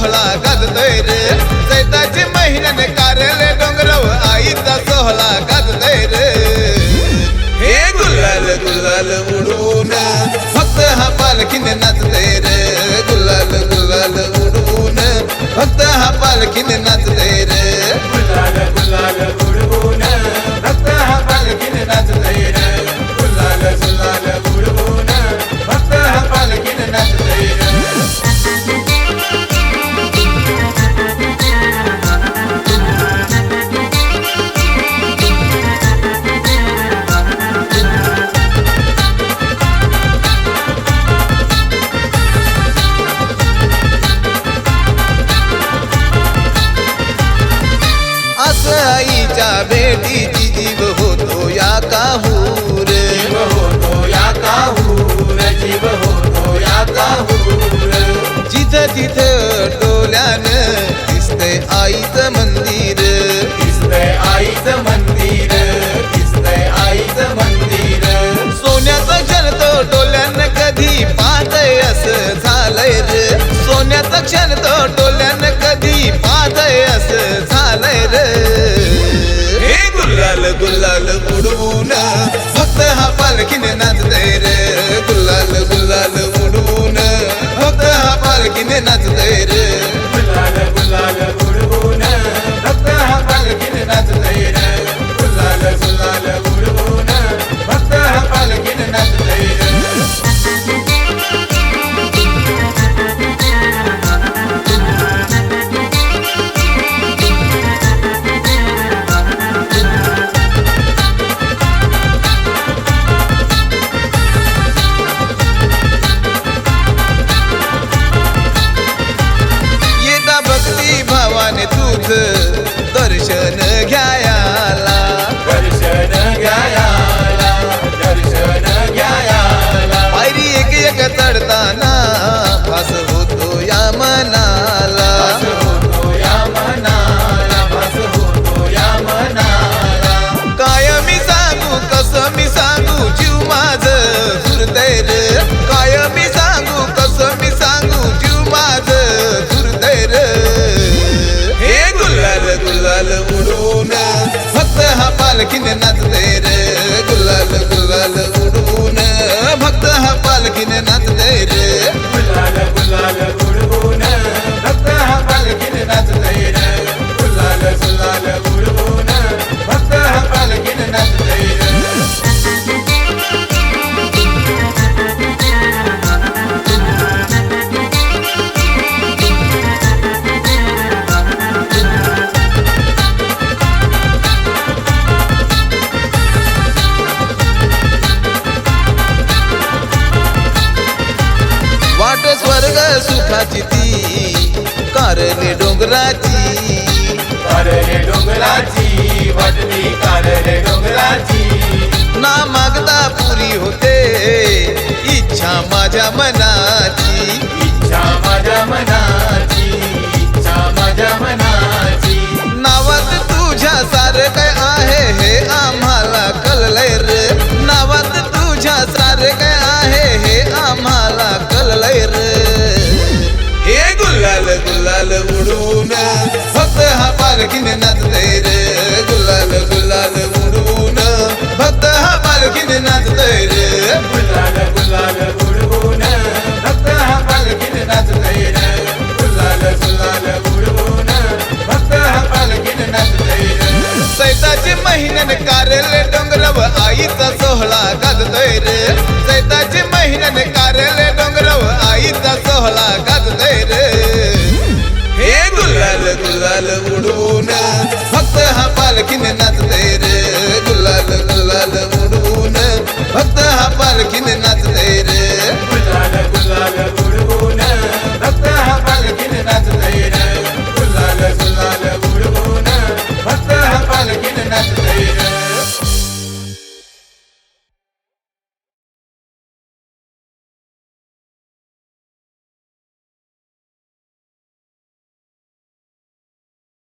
सोहळा गाजतोय रे. चैताची महिन्याने कार्यालय डोंगरव आईचा सोहळा गाजतोय रे. हे गुलाल गुलाल उडून फक्त हा पालखीने नाचतोय रे. गुलाल गुलाल उडून फक्त हा पालखीने नाच आईचं मंदिर. दिसतंय आईचं मंदिर. दिसतंय आईचं मंदिर. सोन्याचा क्षण तो डोल्यानं कधी पाहतय असं झालंय रे. सोन्याचा क्षण तो डोल्यानं कधी पाहतय असं झालंय रे. हे गुलाल गुलाल उडवून. फक्त हा पालखीने नाचतय रे. गुलाल गुलाल उडवून. फक्त हा पालखीने नाचतय रे. दर्शन घ्या हा पालखीने सुखाची ती कारले डोंगराची. कारले डोंगराची वाटली कारले डोंगराची. ना मागता पुरी होते इच्छा माझ्या मनाची. इच्छा माझ्या मनाची इच्छा माझ्या मनाची. नावात तुझ्या सारं काय आहे हे आम्हाला कळलंय रे. नावात तुझ्या सारं हा पालखीने नाचतय रे गुलाल गुलाल उडून फक्त हा पालखीने नाचतय रे गुलाल गुलाल उडवून फक्त हा पालखीने नाचतय रे गुलाल गुलाल उडवून फक्त हा पालखीने नाचतय रे सैताची महिन्याने कार्यालय डोंगराव आईचा सोहळा गाजतोय रे. सैताची उडून फक्त हा पालखीने नाचतय रे गुलाल गुलाल उडून फक्त हा पालखीने नाचतय रे